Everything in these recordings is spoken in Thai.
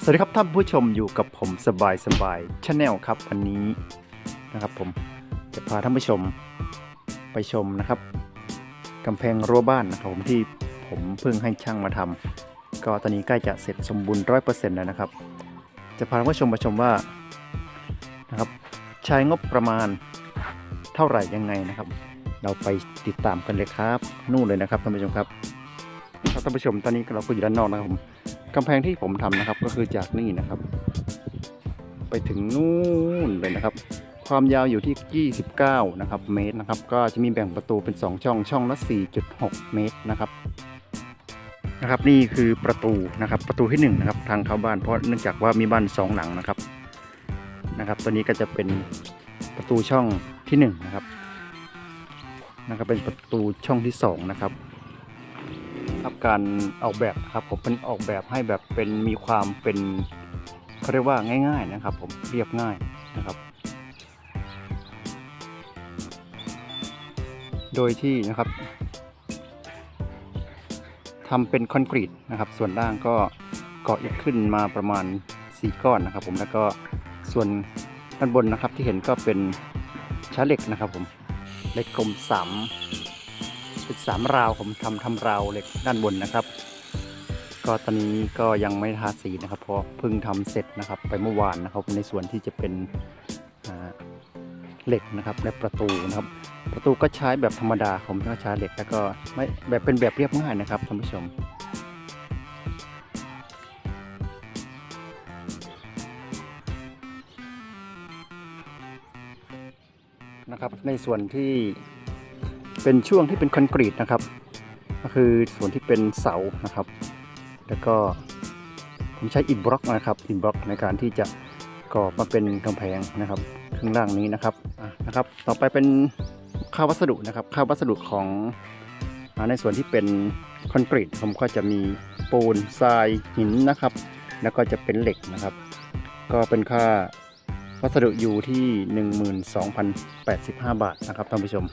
สวัสดีครับท่านผู้ชมอยู่กับผมสบายสบายชาแนลครับวันนี้นะครับผมจะพาท่านผู้ชมไปชมนะครับกำแพงรั้วบ้านนะครับผมที่ผมเพิ่งให้ช่างมาทำก็ตอนนี้ใกล้จะเสร็จสมบูรณ์ร้อยเปอร์เซ็นต์แล้วนะครับ จะพาท่านผู้ชมมาชมว่านะครับใช้งบประมาณเท่าไหร่ยังไงนะครับ เราไปติดตามกันเลยครับ นู่นเลยนะครับท่านผู้ชมครับครับท่านผู้ชมตอนนี้เราก็อยู่ด้านนอกนะครับผม กำแพงที่ผมทำนะครับ ก็คือจากนี่นะครับ ไปถึงนู่นเลยนะครับ ความยาวอยู่ที่ 29 นะครับ เมตรนะครับ ก็จะมีแบ่งประตูเป็น 2 ช่อง ช่องละ 4.6 เมตรนะครับนะครับ นี่คือประตูนะครับ ประตูที่1นะครับ ทางเข้าบ้านเพราะเนื่องจากว่ามีบ้าน 2 หลังนะครับนะครับ ตัวนี้ก็จะเป็นประตูช่องที่1นะครับนะครับ เป็นประตูช่องที่2นะครับ ครับการออกแบบครับผมเป็นออกแบบให้แบบเป็นมีความเป็นเขาเรียกว่าง่าย ๆนะครับ ผมเรียบง่ายนะครับโดยที่นะครับทำเป็นคอนกรีตนะครับ ส่วนล่างก็เกาะอิฐขึ้นมาประมาณ 4 ก้อนนะครับ ผมแล้วก็ส่วนด้านบนนะครับที่เห็นก็เป็นชั้นเหล็กนะครับ ผมเหล็กกลมสาม เป็นสามราวผมทำทำราวเหล็กด้านบนนะครับ ก็ตอนนี้ก็ยังไม่ทาสีนะครับ เพราะเพิ่งทำเสร็จนะครับ ไปเมื่อวานนะครับ ในส่วนที่จะเป็นเหล็กนะครับและประตูนะครับ ประตูก็ใช้แบบธรรมดาผมก็ใช้เหล็กแล้วก็ไม่แบบเป็นแบบเรียบง่ายนะครับท่านผู้ชมนะครับในส่วนที่ เป็นช่วงที่เป็นคอนกรีตนะครับ ก็คือส่วนที่เป็นเสานะครับ แล้วก็ผมใช้อิฐบล็อกนะครับอิฐบล็อกในการที่จะก่อมาเป็นกำแพงนะครับข้างล่างนี้นะครับนะครับ ต่อไปเป็นค่าวัสดุนะครับค่าวัสดุของในส่วนที่เป็นคอนกรีตผมก็จะมีปูนทรายหินนะครับ แล้วก็จะเป็นเหล็กนะครับ ก็เป็นค่าวัสดุอยู่ที่ 12,085 บาทนะครับท่านผู้ชม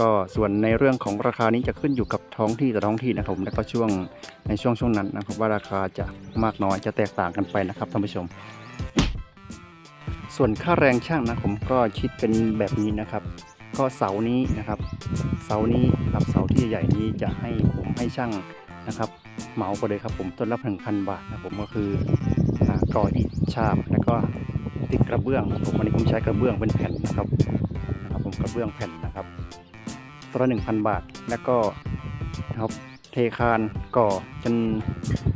ก็ส่วนในเรื่องของราคานี้จะขึ้นอยู่กับท้องที่แต่ท้องที่นะครับผมแล้วก็ช่วงในช่วงช่วงนั้นนะครับว่าราคาจะมากน้อยจะแตกต่างกันไปนะครับท่านผู้ชม ส่วนค่าแรงช่างนะผมก็คิดเป็นแบบนี้นะครับ ก็เสานี้นะครับเสานี้ครับเสาที่ใหญ่นี้จะให้ผมให้ช่างนะครับเหมาไปเลยครับผมต้นละหนึ่งพันบาทนะผมก็คือก่ออิฐฉาบแล้วก็ติดกระเบื้องนะผมวันนี้ผมใช้กระเบื้องเป็นแผ่นนะครับนะครับผมกระเบื้องแผ่นนะ ตัวละหนึ่งพันบาท แล้วก็นะครับเทคานก่อจน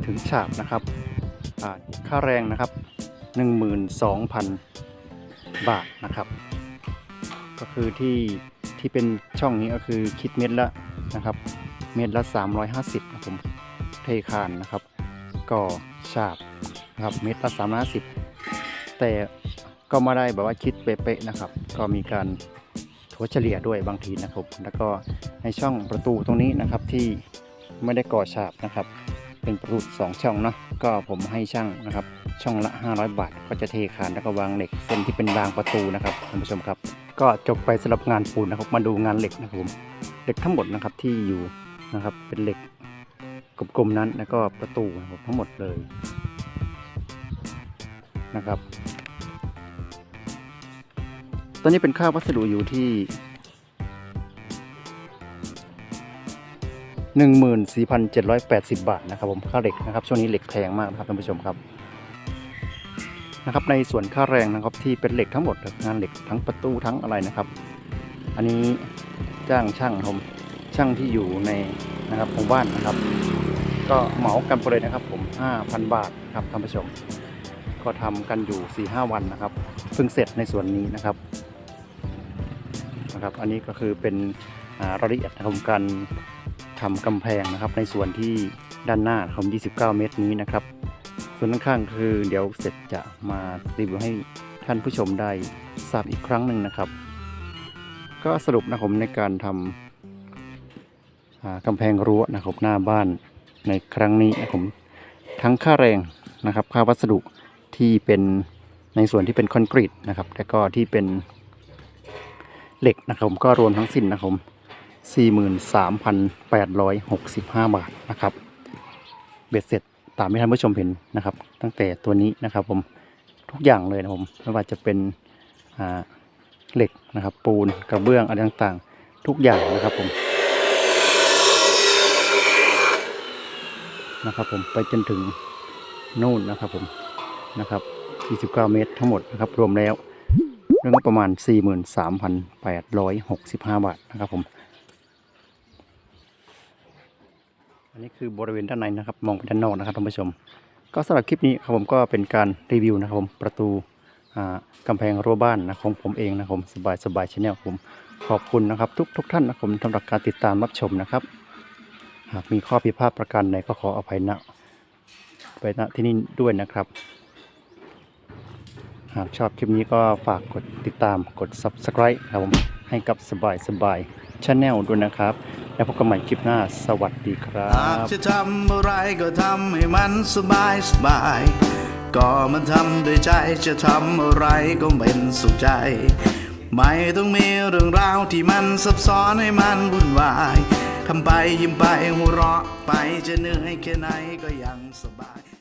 ถึงฉาบนะครับค่าแรงนะครับ 12,000 บาทนะครับ ก็คือที่ที่เป็นช่องนี้ก็คือคิดเม็ดละนะครับ เม็ดละ 350ครับผมเทคานนะครับ ก่อฉาบนะครับเม็ดละ 350 แต่ก็ไม่ได้แบบว่าคิดเป๊ะๆนะครับ ก็มีการ ถัวเฉลี่ยด้วยบางทีนะครับ แล้วก็ในช่องประตูตรงนี้นะครับที่ไม่ได้ก่อฉาบนะครับ เป็นประตูสองช่องเนาะก็ผมให้ช่างนะครับ ช่องละ 500 บาท ก็จะเทคานแล้วก็วางเหล็กเส้นที่เป็นรางประตูนะครับท่านผู้ชมครับ ก็จบไปสำหรับงานปูนนะครับ มาดูงานเหล็กนะครับผมเหล็กทั้งหมดนะครับที่อยู่นะครับเป็นเหล็กกลมๆนั้นแล้วก็ประตูทั้งหมดเลยนะครับ ตอนนี้เป็นค่าวัสดุอยู่ที่ 14,780 บาทนะครับผมค่าเหล็กนะครับ ช่วงนี้เหล็กแพงมากนะครับท่านผู้ชมครับนะครับในส่วนค่าแรงนะครับที่เป็นเหล็กทั้งหมดงานเหล็กทั้งประตูทั้งอะไรนะครับ อันนี้จ้างช่างผมช่างที่อยู่ในนะครับหมู่บ้านนะครับ ก็เหมากันไปเลยนะครับ ผม 5,000 บาทครับท่านผู้ชม ก็ทำกันอยู่4-5วันนะครับเพิ่งเสร็จในส่วนนี้นะครับ นะครับ อันนี้ก็คือเป็นรายละเอียดของการทำกำแพงนะครับ ในส่วนที่ด้านหน้าของ29 เมตรนี้นะครับ ส่วนข้างๆคือเดี๋ยวเสร็จจะมารีวิวให้ท่านผู้ชมได้ทราบอีกครั้งหนึ่งนะครับ ก็สรุปนะครับผมในการทำอ่ากำแพงรั้วนะครับหน้าบ้านในครั้งนี้นะผมทั้งค่าแรงนะครับ ค่าวัสดุที่เป็นในส่วนที่เป็นคอนกรีตนะครับ แล้วก็ที่เป็น เหล็กนะครับผมก็รวมทั้งสิ้นนะครับผม43,865 บาทนะครับเบ็ดเสร็จตามที่ท่านผู้ชมเห็นนะครับ ตั้งแต่ตัวนี้นะครับผมทุกอย่างเลยนะผมไม่ว่าจะเป็นเหล็กนะครับปูนกระเบื้องอะไรต่างๆ ทุกอย่างนะครับผมนะครับผมไปจนถึงนู่นนะครับผมนะครับ 49 เมตรทั้งหมดนะครับรวมแล้ว เรื่องประมาณ 43,865 บาทนะครับผม อันนี้คือบริเวณด้านในนะครับ มองไปด้านนอกนะครับท่านผู้ชม ก็สำหรับคลิปนี้ครับผมก็เป็นการรีวิวนะครับผมประตูอ่ากำแพงรั้วบ้านนะของผมเองนะครับผมสบายสบายชแนลผมขอบคุณนะครับ ทุกทุกท่านนะครับผมสำหรับการติดตามรับชมนะครับ หากมีข้อผิดพลาดประการใดก็ขออภัยนะไปณที่นี่ด้วยนะครับ หากชอบคลิปนี้ก็ฝากกดติดตามกด subscribe ครับผมให้กับสบายสบายชาแนลด้วยนะครับ แล้วพบกันใหม่คลิปหน้าสวัสดีครัหากบจะทำอะไรก็ทำให้มันสบายสบายก็มันทำด้วยใจจะทำอะไรก็เป็นสุขใจ ไม่ต้องมีเรื่องราวที่มันซับซ้อนให้มันวุ่นวายทำไปยิ้มไปหัวเราะไปจะเหนื่อยแค่ไหนก็ยังสบาย